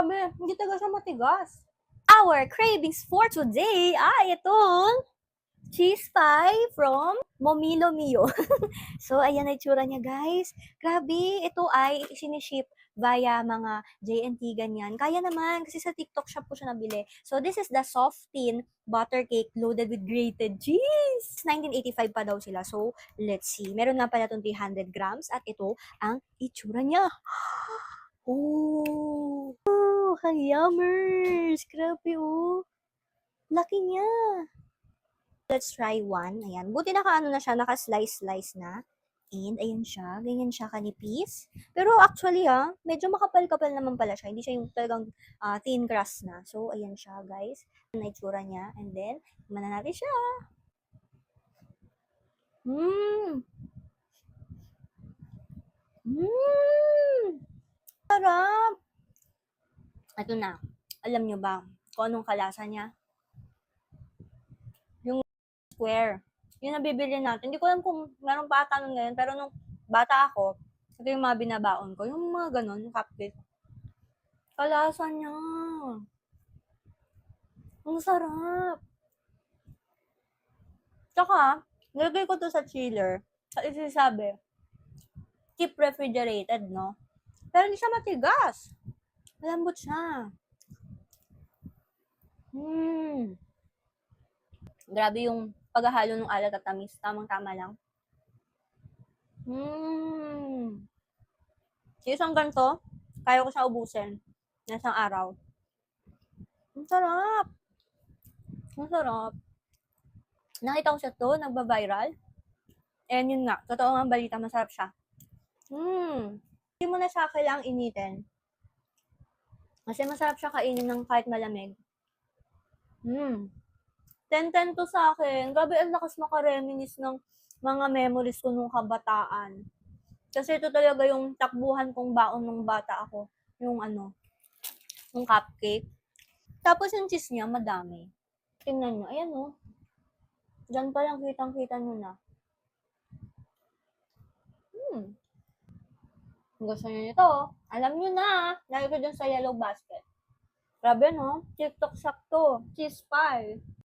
Grabe, hindi talaga siya matigas. Our cravings for today ay itong cheese pie from Momilo Mio. so, ayan na itsura niya, guys. Grabe, ito ay siniship via mga JNT ganyan. Kaya naman, kasi sa TikTok shop ko siya nabili. So, this is the soft tin butter cake loaded with grated cheese. 1985 pa daw sila. So, let's see. Meron nga pala itong 300 grams at ito ang itsura niya. Oh, oh yummers! Grabe oh. Laki niya. Let's try one. Ayan. Buti naka-ano na siya, naka-slice-slice na. And ayan siya, ganyan siya kanipis. Pero actually ah, medyo makapal-kapal naman pala siya. Hindi siya yung talagang ah, thin crust na. So ayan siya guys. Na itsura niya. And then, mana natin siya. Mmm! Mmm! Sarap! Ito na. Alam nyo ba kung anong kalasa niya? Yung square. Yung nabibili natin. Hindi ko alam kung meron pa ata nun ngayon. Pero nung bata ako, ito yung mga binabaon ko. Yung mga ganon, yung cupcake. Kalasa niya. Ang sarap. Tsaka, nilagay ko to sa chiller. Kasi sabi, keep refrigerated, no? Pero hindi siya matigas. Malambot siya. Hmm. Grabe yung paghahalo ng alat at tamis. Tamang-tama lang. Hmm. Isang ganito, kaya ko siya ubusin na isang araw. Ang sarap. Ang sarap. Nakita ko siya to, nagba-viral. And yun nga, totoo nga balita, masarap siya. Hmm. Hindi mo na siya kailangang initin. Kasi masarap siya kainin ng kahit malamig. Hmm. 10-10 to sa akin. Grabe, ang lakas makareminis ng mga memories ko nung kabataan. Kasi ito talaga yung takbuhan kong baon nung bata ako. Yung ano, yung cupcake. Tapos yung cheese niya, madami. Tingnan nyo. Ayan o. Oh. Diyan pa lang kitang-kita nyo na. Hmm. Kung gusto nyo nito, alam nyo na. Lagi ko dyan sa yellow basket. Grabe no? TikTok sakto. Cheese pie.